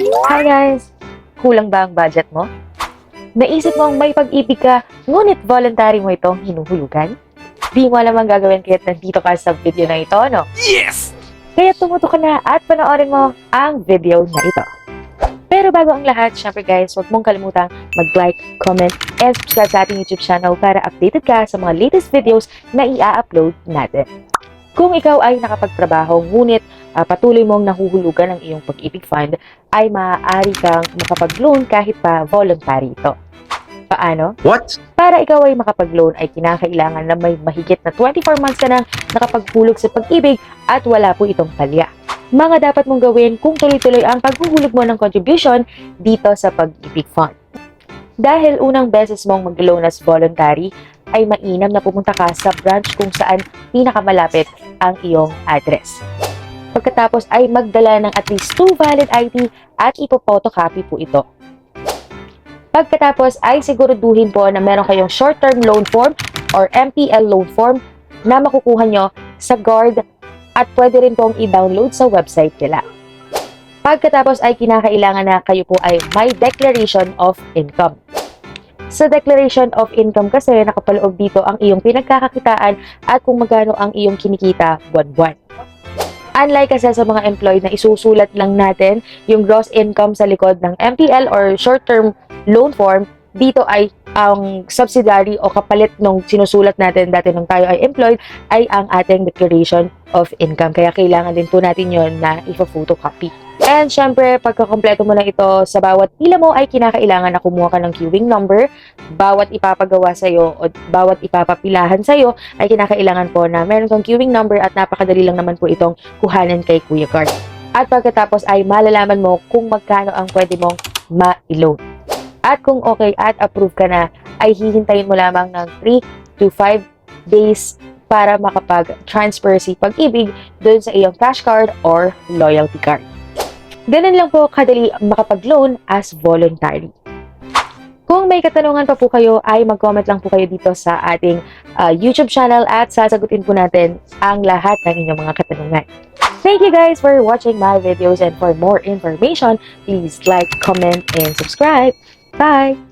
Hi guys! Kulang ba ang budget mo? Naisip mong may pag-ibig ka, ngunit voluntary mo itong hinuhulugan? Di mo alam ang gagawin kahit nandito ka sa video na ito, no? Yes! Kaya tumuto ka na at panoorin mo ang video na ito. Pero bago ang lahat, syempre guys, huwag mong kalimutang mag-like, comment, and subscribe sa ating YouTube channel para updated ka sa mga latest videos na i-upload natin. Kung ikaw ay nakapagtrabaho, ngunit ah, patuloy mong nahuhulugan ang iyong pag-ibig fund, ay maaari kang makapag-loan kahit pa voluntary ito. Paano? What? Para ikaw ay makapag-loan ay kinakailangan na may mahigit na 24 months ka nang nakapaghulog sa pag-ibig at wala po itong palya. Mga dapat mong gawin kung tuloy-tuloy ang paghuhulog mo ng contribution dito sa pag-ibig fund. Dahil unang beses mong mag-loan as voluntary, ay mainam na pumunta ka sa branch kung saan pinakamalapit ang iyong address. Pagkatapos ay magdala ng at least 2 valid ID at ipopotocopy po ito. Pagkatapos ay siguraduhin po na meron kayong short-term loan form or MPL loan form na makukuha nyo sa GUARD at pwede rin pong i-download sa website nila. Pagkatapos ay kinakailangan na kayo po ay may declaration of income. Sa declaration of income kasi nakapaloob dito ang iyong pinagkakakitaan at kung magkano ang iyong kinikita buwan-buwan. Unlike kasi sa mga employed na isusulat lang natin yung gross income sa likod ng MPL or short-term loan form, dito ay ang subsidiary o kapalit nung sinusulat natin dati nung tayo ay employed ay ang ating declaration of income. Kaya kailangan din po natin yon na ipa-photocopy. And syempre, pagkakompleto mo na ito, sa bawat pila mo ay kinakailangan na kumuha ka ng queuing number. Bawat ipapagawa sa'yo o bawat ipapapilahan sa'yo ay kinakailangan po na meron kang queuing number at napakadali lang naman po itong kuhanin kay Kuya Card. At pagkatapos ay malalaman mo kung magkano ang pwede mong ma-loan. At kung okay at approve ka na, ay hihintayin mo lamang ng 3 to 5 days para makapag-transfer pag-ibig doon sa iyong cash card or loyalty card. Ganun lang po kadali makapag-loan as voluntary. Kung may katanungan pa po kayo, ay mag-comment lang po kayo dito sa ating uh, YouTube channel at sasagutin po natin ang lahat ng inyong mga katanungan. Thank you guys for watching my videos and for more information, please like, comment, and subscribe. Bye!